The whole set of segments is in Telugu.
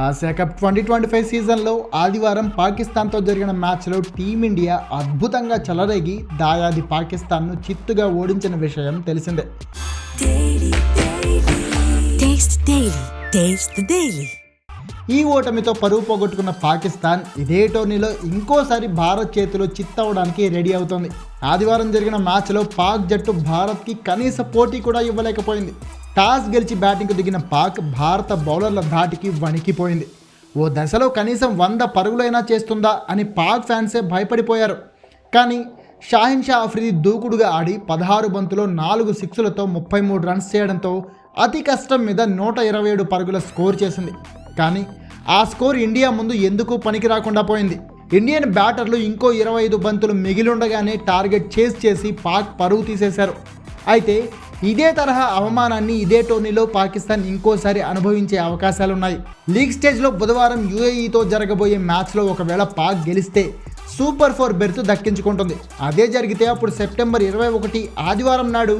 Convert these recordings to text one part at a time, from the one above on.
Asia cup twenty twenty five సీజన్లో ఆదివారం పాకిస్తాన్తో జరిగిన మ్యాచ్లో టీమిండియా అద్భుతంగా చెలరేగి దాయాది పాకిస్తాన్ను చిత్తుగా ఓడించిన విషయం తెలిసిందే. ఈ ఓటమితో పరువు పోగొట్టుకున్న పాకిస్తాన్ ఇదే టోర్నీలో ఇంకోసారి భారత్ చేతిలో చిత్తవడానికి రెడీ అవుతోంది. ఆదివారం జరిగిన మ్యాచ్లో పాక్ జట్టు భారత్కి కనీస పోటీ కూడా ఇవ్వలేకపోయింది. టాస్ గెలిచి బ్యాటింగ్కు దిగిన పాక్ భారత బౌలర్ల ధాటికి వణికిపోయింది. ఓ దశలో కనీసం వంద పరుగులైనా చేస్తుందా అని పాక్ ఫ్యాన్సే భయపడిపోయారు. కానీ షాహిన్ షా అఫ్రిది దూకుడుగా ఆడి పదహారు బంతులో నాలుగు సిక్సులతో ముప్పై మూడు రన్స్ చేయడంతో అతి కష్టం మీద నూట ఇరవై ఏడు పరుగుల స్కోర్ చేసింది. కానీ ఆ స్కోర్ ఇండియా ముందు ఎందుకు పనికి రాకుండా పోయింది? ఇండియన్ బ్యాటర్లు ఇంకో ఇరవై ఐదు బంతులు మిగిలిండగానే టార్గెట్ చేస్ చేసి పాక్ పరుగు తీసేశారు. అయితే ఇదే తరహా అవమానాన్ని ఇదే టోర్నీలో పాకిస్తాన్ ఇంకోసారి అనుభవించే అవకాశాలున్నాయి. లీగ్ స్టేజ్లో బుధవారం యూఏఈతో జరగబోయే మ్యాచ్లో ఒకవేళ పాక్ గెలిస్తే సూపర్ ఫోర్ బెర్త్ దక్కించుకుంటుంది. అదే జరిగితే అప్పుడు సెప్టెంబర్ ఇరవై ఒకటి ఆదివారం నాడు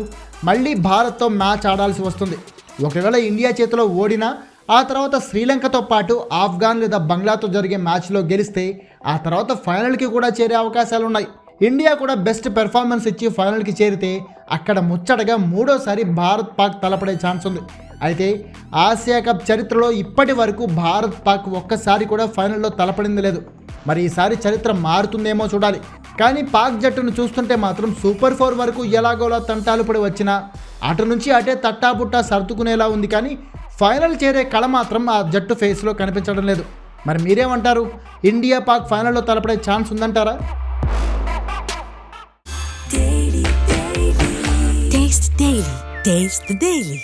మళ్ళీ భారత్తో మ్యాచ్ ఆడాల్సి వస్తుంది. ఒకవేళ ఇండియా చేతిలో ఓడినా ఆ తర్వాత శ్రీలంకతో పాటు ఆఫ్ఘాన్ లేదా బంగ్లాతో జరిగే మ్యాచ్లో గెలిస్తే ఆ తర్వాత ఫైనల్కి కూడా చేరే అవకాశాలు ఉన్నాయి ఇండియా కూడా బెస్ట్ పెర్ఫార్మెన్స్ ఇచ్చి ఫైనల్కి చేరితే అక్కడ ముచ్చటగా మూడోసారి భారత్ పాక్ తలపడే ఛాన్స్ ఉంది. అయితే ఆసియా కప్ చరిత్రలో ఇప్పటి వరకు భారత్ పాక్ ఒక్కసారి కూడా ఫైనల్లో తలపడింది లేదు. మరి ఈసారి చరిత్ర మారుతుందేమో చూడాలి. కానీ పాక్ జట్టును చూస్తుంటే మాత్రం సూపర్ ఫోర్ వరకు ఎలాగోలా తంటాలు పడి వచ్చినా అటు నుంచి అటే తట్టాపుట్టా సర్దుకునేలా ఉంది కానీ ఫైనల్ చేరే కళ మాత్రం ఆ జట్టు ఫేస్లో కనిపించడం లేదు మరి మీరేమంటారు ఇండియా పాక్ ఫైనల్లో తలపడే ఛాన్స్ ఉందంటారా Taste Daily. Taste the Daily.